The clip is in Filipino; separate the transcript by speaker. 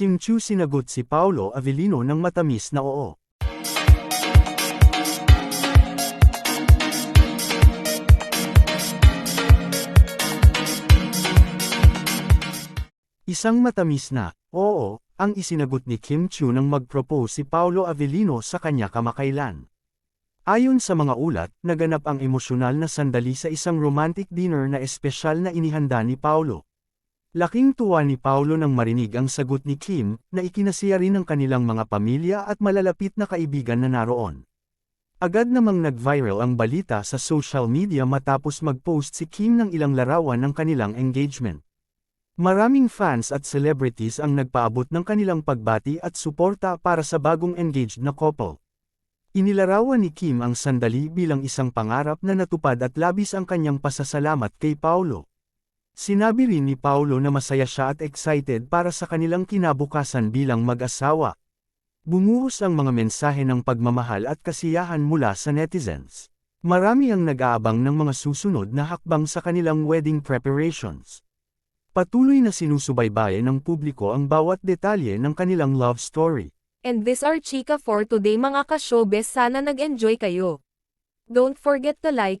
Speaker 1: Kim Chu sinagot si Paolo Avellino ng matamis na oo. Isang matamis na, oo, ang isinagot ni Kim Chu nang mag-propose si Paolo Avellino sa kanya kamakailan. Ayon sa mga ulat, naganap ang emosyonal na sandali sa isang romantic dinner na espesyal na inihanda ni Paolo. Laking tuwa ni Paolo nang marinig ang sagot ni Kim, na ikinasiya rin ng kanilang mga pamilya at malalapit na kaibigan na naroon. Agad namang nag-viral ang balita sa social media matapos mag-post si Kim ng ilang larawan ng kanilang engagement. Maraming fans at celebrities ang nagpaabot ng kanilang pagbati at suporta para sa bagong engaged na couple. Inilarawan ni Kim ang sandali bilang isang pangarap na natupad at labis ang kanyang pasasalamat kay Paulo. Sinabi rin ni Paulo na masaya siya at excited para sa kanilang kinabukasan bilang mag-asawa. Bumuhos ang mga mensahe ng pagmamahal at kasiyahan mula sa netizens. Marami ang nag-aabang ng mga susunod na hakbang sa kanilang wedding preparations. Patuloy na sinusubaybayan ng publiko ang bawat detalye ng kanilang love story.
Speaker 2: And this are Chika for today mga ka-showbiz sana nag-enjoy kayo. Don't forget to like,